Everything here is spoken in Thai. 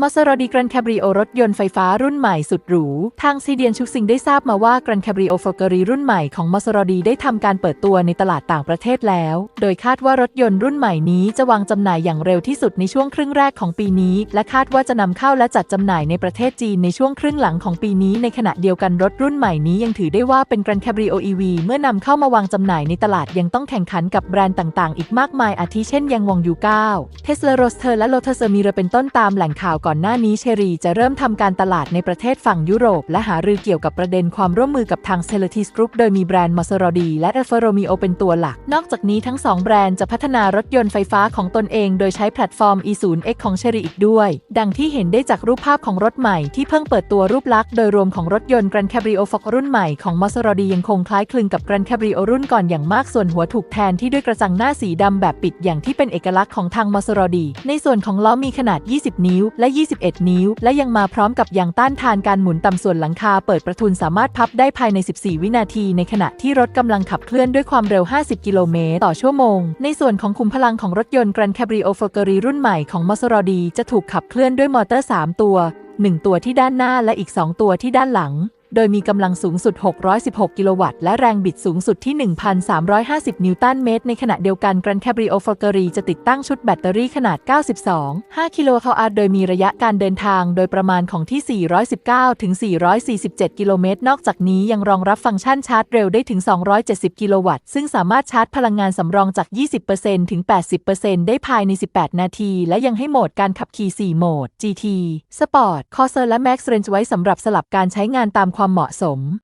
มอสรดีกรันแคบริโอรถยนต์ไฟฟ้ารุ่นใหม่สุดหรู ทางซีเดียนชุกซิงได้ทราบมาว่ากรันแคบริโอฟอร์เกอรีรุ่นใหม่ของมอสรดีได้ทำการเปิดตัวในตลาดต่างประเทศแล้ว โดยคาดว่ารถยนต์รุ่นใหม่นี้จะวางจำหน่ายอย่างเร็วที่สุดในช่วงครึ่งแรกของปีนี้ และคาดว่าจะนำเข้าและจัดจำหน่ายในประเทศจีนในช่วงครึ่งหลังของปีนี้ ในขณะเดียวกันรถรุ่นใหม่นี้ยังถือได้ว่าเป็นกรันแคบริโอ EV เมื่อนำเข้ามาวางจำหน่ายในตลาดยังต้องแข่งขันกับแบรนด์ต่าง ๆ อีกมากมายอาทิเช่นยังวงยู9เทสลาโรสเตอร์และโลทัสมีเรเป็นต้นตามแหล่งข่าวก่อนหน้านี้เชรีจะเริ่มทำการตลาดในประเทศฝั่งยุโรป และหารือเกี่ยวกับประเด็นความร่วมมือกับทางเซเลติสกรุ๊ปโดยมีแบรนด์มา s รดีและเอฟโรมิโอเป็นตัวหลัก นอกจากนี้ทั้งสองแบรนด์จะพัฒนารถยนต์ไฟฟ้าของตนเอง โดยใช้แพลตฟอร์ม e0x ของเชรีอีกด้วย ดังที่เห็นได้จากรูปภาพของรถใหม่ที่เพิ่งเปิดตัวรูปลักษณ์โดยรวมของรถยนต์ Grand Cabrio Fox รุ่นใหม่ของมาสรดียังคงคล้ายคลึงกับ Grand Cabrio รุ่นก่อนอย่างมากส่วนหัวถูกแทนที่ด้วยกระจังหน้าสีดำแบบปิดอย่างที่เป็นเอกลักษณ์ของทางมาสรดีในส่วนของล้อมีขนาด 20 นิ้วและ21 นิ้ว และยังมาพร้อมกับยางต้านทานการหมุนต่ำส่วนหลังคาเปิดประทุนสามารถพับได้ภายใน 14 วินาที ในขณะที่รถกำลังขับเคลื่อนด้วยความเร็ว 50 กิโลเมตรต่อชั่วโมง ในส่วนของคุมพลังของรถยนต์ Grand Cabrio f o r g e r i รุ่นใหม่ของ Moserdi จะถูกขับเคลื่อนด้วยมอเตอร์ 3 ตัว 1 ตัวที่ด้านหน้าและอีก 2 ตัวที่ด้านหลัง โดยมีกำลังสูงสุด 616 กิโลวัตต์ และแรงบิดสูงสุดที่ 1,350 นิวตันเมตร ในขณะเดียวกัน Grand Cabrio f o r g e r i จะติดตั้งชุดแบตเตอรี่ขนาด 92 5 กิโลคาร์โดยมีระยะการเดินทางโดยประมาณของที่ 419 ถึง 447 กิโลเมตร นอกจากนี้ยังรองรับฟังก์ชันชาร์จเร็วได้ถึง 270 กิโลวัตต์ ซึ่งสามารถชาร์จพลังงานสำรองจาก 20%ถึง 80%ได้ภายใน 18 นาที และยังให้โหมดการขับขี่ 4 โหมด GT Sport Corsair และ Max Range ไว้สำหรับสลับการใช้งานตามความความเหมาะสม